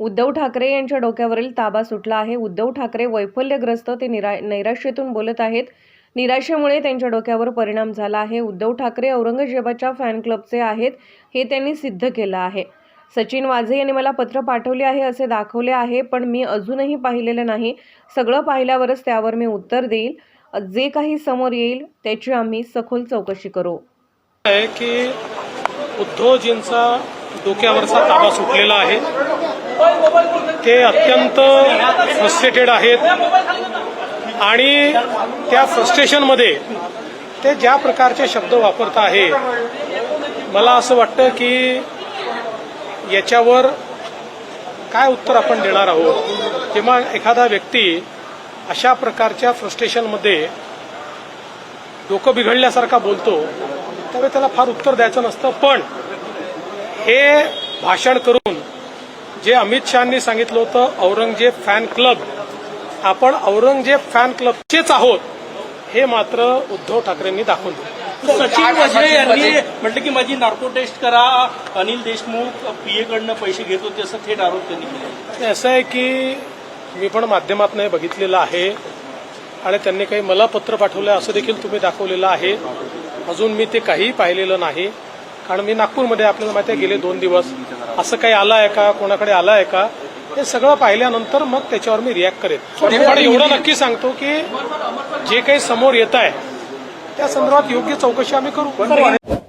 उद्धव ठाकरे यांच्या डोक्यावरील ताबा सुटला आहे. उद्धव ठाकरे वैफल्यग्रस्त ते निरा नैराश्यतून बोलत आहेत. निराशेमुळे त्यांच्या डोक्यावर परिणाम झाला आहे. उद्धव ठाकरे औरंगजेबाच्या फॅन क्लबचे आहेत हे त्यांनी सिद्ध केलं आहे. सचिन वाझे यांनी मला पत्र पाठवले आहे असे दाखवले आहे पण मी अजूनही पाहिलेलं नाही. सगळं पाहिल्यावरच त्यावर मी उत्तर देईल. जे काही समोर येईल त्याची आम्ही सखोल चौकशी करू. की उद्धवजींचा डोक्यावरचा ताबा सुटलेला आहे. ते अत्यंत फ्रस्ट्रेटेड आहेत. आणि त्या फ्रस्ट्रेशनमध्ये ते ज्या प्रकारचे शब्द वापरत आहे मला असं वाटतं की याच्यावर काय उत्तर आपण देणार आहोत? किंवा एखादा व्यक्ती अशा प्रकारच्या फ्रस्ट्रेशनमध्ये डोकं बिघडल्यासारखा बोलतो त्यावेळी त्याला फार उत्तर द्यायचं नसतं. पण हे भाषण करून जे अमित शहानी सांगितलं होतं औरंगजेब फॅन क्लब आपण औरंगजेब फॅन क्लबचेच आहोत हे मात्र उद्धव ठाकरेंनी दाखवून दिलं सचिन वझे यांनी म्हटलं की माझी नार्को टेस्ट करा अनिल देशमुख पीए कडनं पैसे घेत होते असं थेट आरोप त्यांनी केला. असं आहे की मी पण माध्यमातून हे बघितलेलं आहे आणि त्यांनी काही मला पत्र पाठवलं असं देखील तुम्ही दाखवलेलं आहे. अजून मी ते काहीही पाहिलेलं नाही. कारण मी नागपूरमध्ये आपल्याला माहिती आहे गेले दोन दिवस. असं काही आलं आहे का? कोणाकडे आलं आहे का? हे सगळं पाहिल्यानंतर मग त्याच्यावर मी रिॲक्ट करेन. पण एवढं नक्की सांगतो की जे काही समोर येत आहे त्या संदर्भात योग्य चौकशी आम्ही करू.